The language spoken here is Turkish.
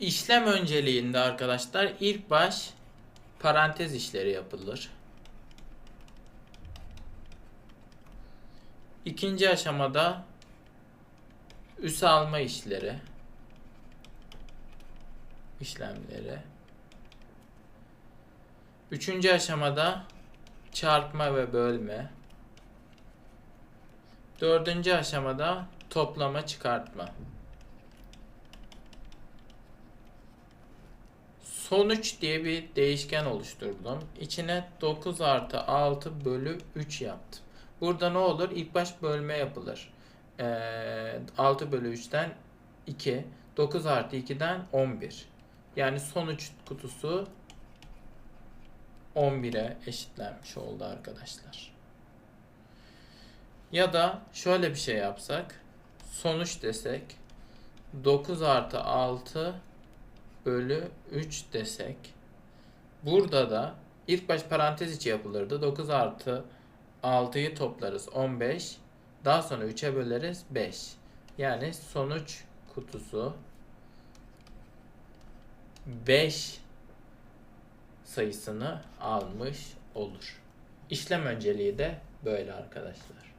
İşlem önceliğinde arkadaşlar ilk baş parantez işleri yapılır. İkinci aşamada üs alma işleri işlemleri. Üçüncü aşamada çarpma ve bölme. Dördüncü aşamada toplama çıkartma. Sonuç diye bir değişken oluşturdum. İçine 9 artı 6 bölü 3 yaptım. Burada ne olur? İlk baş bölme yapılır. Ee, 6 bölü 3'ten 2. 9 artı 2'den 11. Yani sonuç kutusu 11'e eşitlenmiş oldu arkadaşlar. Ya da şöyle bir şey yapsak. Sonuç desek 9 artı 6 bölü 3 desek. Burada da ilk baş parantez içi yapılırdı. 9 artı 6'yı toplarız 15. Daha sonra 3'e böleriz 5. Yani sonuç kutusu 5 sayısını almış olur. İşlem önceliği de böyle arkadaşlar.